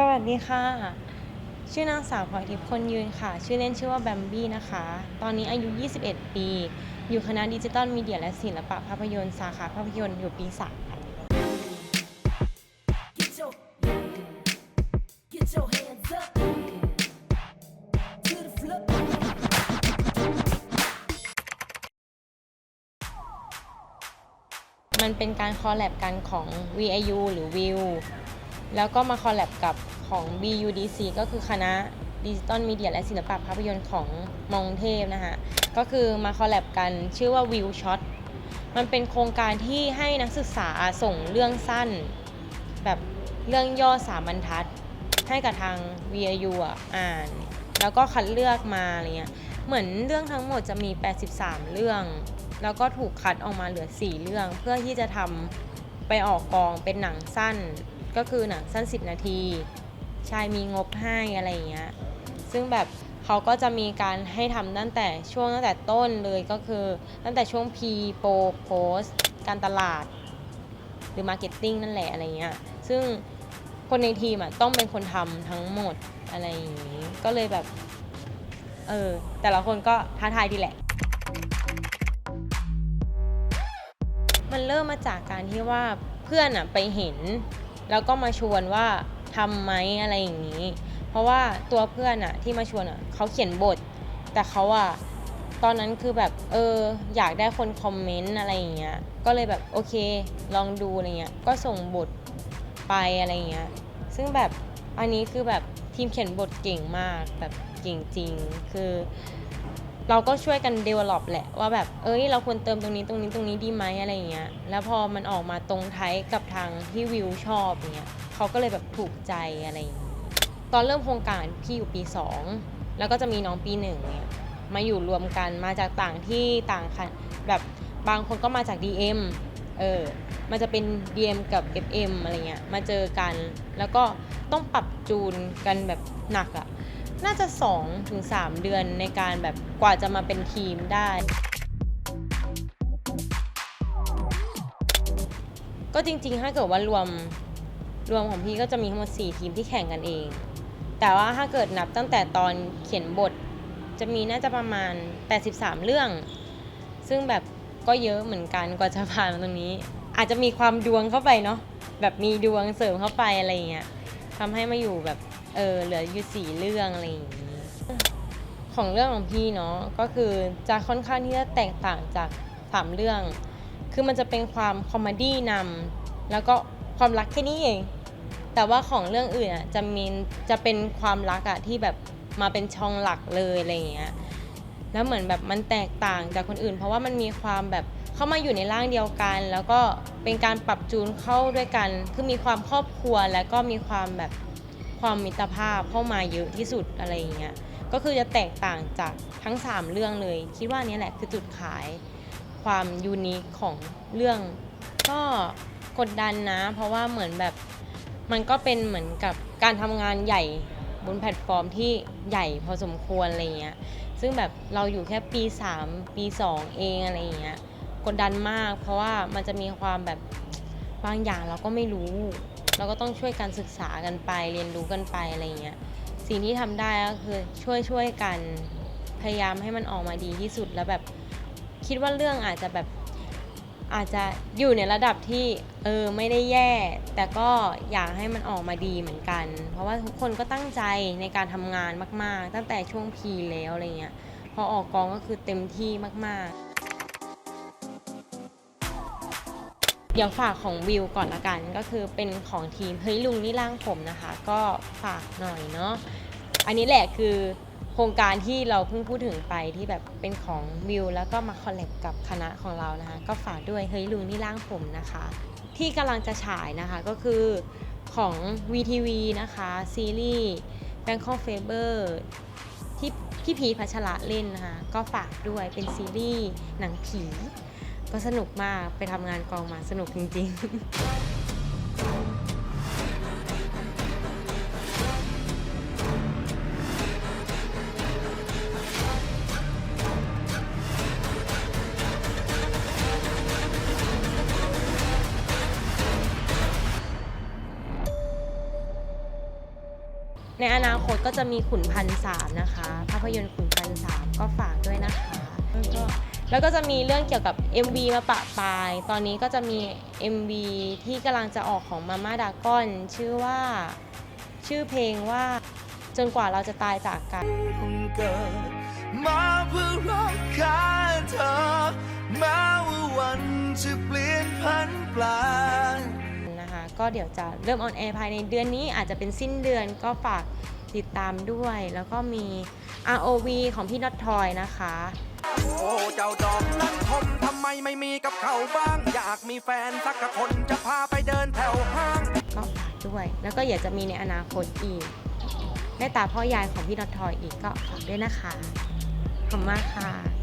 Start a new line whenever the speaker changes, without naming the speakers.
สวัสดีค่ะ ชื่อนางสาวพลอยทิพย์คนยืนค่ะ ชื่อเล่นชื่อว่าแบมบี้นะคะ ตอนนี้อายุ 21 ปี อยู่คณะดิจิตอลมีเดียและศิลปะภาพยนตร์สาขาภาพยนตร์อยู่ปีสามค่ะมันเป็นการคอลแลบกันของ VIU หรือ View แล้วก็มาคอลแลบกับของ BUDC ก็คือคณะดิจิตอลมีเดียและศิลปะภาพยนตร์ของมองเทพนะคะก็คือมาคอลแลบกันชื่อว่า View Shot มันเป็นโครงการที่ให้นักศึกษาส่งเรื่องสั้น แบบเรื่องย่อสามบรรทัด ให้กับทาง VIU อะอ่าน แล้วก็คัดเลือกมาอะไรเงี้ยเหมือนเรื่องทั้งหมดจะมี 83 เรื่อง แล้วก็ถูกคัดออกมาเหลือ 4 เรื่อง เพื่อที่จะทำไปออกกองเป็นหนังสั้น ก็คือหนังสั้น 10 นาทีใช่มีงบให้อะไรอย่างเงี้ยซึ่งแบบเขาก็จะมีการให้ทำตั้งแต่ช่วงตั้งแต่ต้นเลยก็คือ ตั้งแต่ช่วง P Pro Post การตลาด หรือ Marketing นั่นแหละอะไรเงี้ยซึ่งคนในทีมอะต้องเป็นคนทำทั้งหมดอะไรอย่างงี้ ก็เลยแบบ เออ แต่ละคนก็ท้าทายดีแหละ มันเริ่มมาจากการที่ว่าเพื่อนอะไปเห็น แล้วก็มาชวนว่าทำไหมอะไรอย่างนี้ เพราะว่าตัวเพื่อนอะที่มาชวนอะเขาเขียนบท แต่เขาอะตอนนั้นคือแบบเอออยากได้คนคอมเมนต์อะไรอย่างเงี้ย ก็เลยแบบโอเค ลองดูอะไรเงี้ย ก็ส่งบทไปอะไรเงี้ย ซึ่งแบบอันนี้คือแบบทีมเขียนบทเก่งมากแบบเก่งจริง คือ เราก็ช่วยกัน develop แหละว่าแบบเอ้ยเราควรเติมตรงนี้ตรงนี้ตรงนี้ดีไหมอะไรอย่างเงี้ยแล้วพอมันออกมาตรงไทยกับทางที่วิวชอบอย่างเงี้ยเขาก็เลยแบบถูกใจอะไรอย่างเงี้ยตอนเริ่มโครงการพี่อยู่ปี 2 แล้วก็จะมีน้องปีหนึ่งเนี่ยมาอยู่รวมกันมาจากต่างที่ต่างคันแบบบางคนก็มาจาก DM เออมันจะเป็น DM กับ FM อะไรเงี้ยมาเจอกัน แล้วก็ต้องปรับจูนกันแบบหนักอะ น่าจะ2-3ถึง3เดือนในการแบบกว่าจะมาเป็นทีมได้ ก็จริงๆ ถ้าเกิดว่ารวมรวมของพี่ก็จะมีทั้งหมด 4 ทีมที่แข่งกันเอง แต่ว่าถ้าเกิดนับตั้งแต่ตอนเขียนบท จะมีน่าจะประมาณ 83 เรื่อง ซึ่งแบบก็เยอะเหมือนกันกว่าจะผ่านมาตรงนี้ อาจจะมีความดวงเข้าไปเนาะแบบมีดวงเสริมเข้าไปอะไรเงี้ยทำให้มาอยู่แบบ เออเหลืออยู่สี่เรื่องอะไรอย่างงี้ของเรื่องของพี่เนาะก็คือจะค่อนข้างที่จะแตกต่างจากสามเรื่อง คือมันจะเป็นความคอมเมดี้นำแล้วก็ความรักแค่นี้เองแต่ว่าของเรื่องอื่นอะจะมีจะเป็นความรักอะที่แบบมาเป็นช่องหลักเลยอะไรอย่างเงี้ยแล้วเหมือนแบบมันแตกต่างจากคนอื่น เพราะว่ามันมีความแบบเข้ามาอยู่ในร่างเดียวกัน แล้วก็เป็นการปรับจูนเข้าด้วยกัน คือมีความครอบครัวแล้วก็มีความแบบ ความมิตรภาพเข้ามาเยอะที่สุดอะไรอย่างเงี้ยก็คือจะแตกต่างจากทั้ง 3 เรื่องเลย คิดว่านี้แหละคือจุดขายความยูนิคของเรื่อง ก็กดดันนะ เพราะว่าเหมือนแบบมันก็เป็นเหมือนกับการทำงานใหญ่บนแพลตฟอร์มที่ใหญ่พอสมควรอะไรเงี้ยซึ่งแบบเราอยู่แค่ปี 3 ปี 2 เองอะไรเงี้ยกดดันมาก เพราะว่ามันจะมีความแบบบางอย่างเราก็ไม่รู้ เราก็ต้องช่วยกันศึกษากันไป เรียนรู้กันไปอะไรเงี้ยสิ่งที่ทำได้ก็คือช่วยช่วยกันพยายามให้มันออกมาดีที่สุดแล้วแบบคิดว่าเรื่องอาจจะแบบอาจจะอยู่ในระดับที่เออไม่ได้แย่ แต่ก็อยากให้มันออกมาดีเหมือนกัน เพราะว่าทุกคนก็ตั้งใจในการทำงานมาก ๆ ตั้งแต่ช่วงพีแล้วอะไรเงี้ยพอออกกองก็คือเต็มที่มาก ๆ เดี๋ยวฝากของวิวก่อนละกัน ก็คือเป็นของทีมเฮ้ยลุงนี่ร่างผมนะคะ ก็ฝากหน่อยเนาะอันนี้แหละคือโครงการที่เราเพิ่งพูดถึงไปที่แบบเป็นของวิวแล้วก็มาคอลแลบกับคณะของเรานะคะ ก็ฝากด้วยเฮ้ยลุงนี่ร่างผมนะคะ ที่กำลังจะฉายนะคะก็คือของ VTV นะคะซีรีส์ Bangkok Fever ที่พี่พีพัชระเล่นนะคะก็ฝากด้วยเป็นซีรีส์หนังผี ก็สนุกมากไปทำงานกองมาสนุกจริง ๆในอนาคตก็จะมีขุนพันสามนะคะ ภาพยนตร์ขุนพันสามก็ฝากด้วยนะคะแล้วก็ แล้วก็จะมีเรื่องเกี่ยวกับ MV มาปะปลาย ตอนนี้ก็จะมี MV ที่กำลังจะออกของมาม่าดากอนชื่อว่าชื่อเพลงว่าจนกว่าเราจะตายจากกัน
เกิดมาเพื่อรักแค่เธอแม้ว่าวันจะเปลี่ยนพันแปลง
นะคะ ก็เดี๋ยวจะเริ่มออนแอร์ภายในเดือนนี้อาจจะเป็นสิ้นเดือนก็ฝากติดตามด้วย แล้วก็มี ROV ของพี่น็อตทอยนะคะ
โอ้ เจ้าดอกนั้นทมทำไมไม่มีกับเขาบ้าง อยากมีแฟนสักคนจะพาไปเดินแถวห้าง
ก็ฝากด้วย แล้วก็อยากจะมีในอนาคตอีกได้ตาพ่อยายของพี่นอททอยอีกก็ฝากด้วยนะคะขอบคุณมากค่ะ